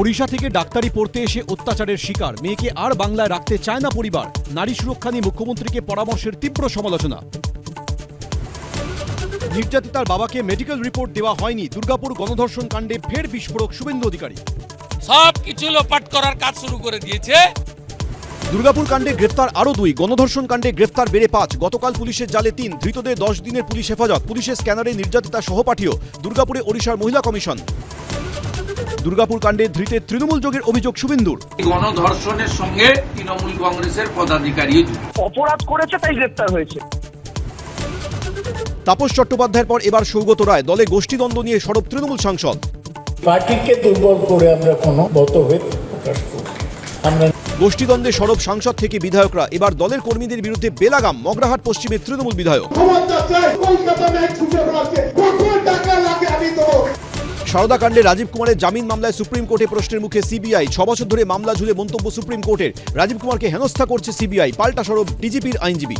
ওড়িশা থেকে ডাক্তারি পড়তে এসে অত্যাচারের শিকার। মেয়েকে আর বাংলায় রাখতে চায় না পরিবার। নারী সুরক্ষা নিয়ে মুখ্যমন্ত্রীকে পরামর্শের তীব্র সমালোচনা। নির্যাতিতার বাবাকে মেডিকেল রিপোর্ট দেওয়া হয়নি। দুর্গাপুর গণধর্ষণ কাণ্ডে ফের বিস্ফোরক শুভেন্দু অধিকারী। সব কিছু লোপাট করার কাজ শুরু করে দিয়েছে। দুর্গাপুর কাণ্ডে গ্রেফতার আরও দুই। গণধর্ষণ কাণ্ডে গ্রেফতার বেড়ে পাঁচ। গতকাল পুলিশের জালে তিন। ধৃতদের দশ দিনের পুলিশ হেফাজত। পুলিশের স্ক্যানারে নির্যাতিতা সহপাঠীও দুর্গাপুরে ওড়িশার মহিলা কমিশন। দুর্গাপুর কাণ্ডে ধৃতের তৃণমূল যোগের অভিযোগ শুভেন্দুর। গণধর্ষণের সঙ্গে তৃণমূল কংগ্রেসের পদাধিকারীও যুক্ত। অপরাধ করেছে তাই গ্রেপ্তার হয়েছে। তাপস চট্টোপাধ্যায়ের পর এবার সৌগত রায় দলে গোষ্ঠীদ্বন্দ্ব নিয়ে সরব তৃণমূল সাংসদ। পার্টিকে দুর্বল করে আমরা কোনো মতভেদ প্রকাশ করি আমরা গোষ্ঠীদ্বন্দ্বে সরব সাংসদ থেকে বিধায়করা এবার দলের কর্মীদের বিরুদ্ধে বেলাগাম মগরাহাট পশ্চিমের তৃণমূল বিধায়ক। সারদা কাণ্ডে রাজীব কুমারের জামিন মামলায় সুপ্রিম কোর্টে প্রশ্নের মুখে সিবিআই। ছ বছর ধরে মামলা ঝুলে মন্তব্য সুপ্রিম কোর্টের। রাজীব কুমারকে হেনস্থা করছে সিবিআই। পাল্টা সরব ডিজিপির আইনজীবী।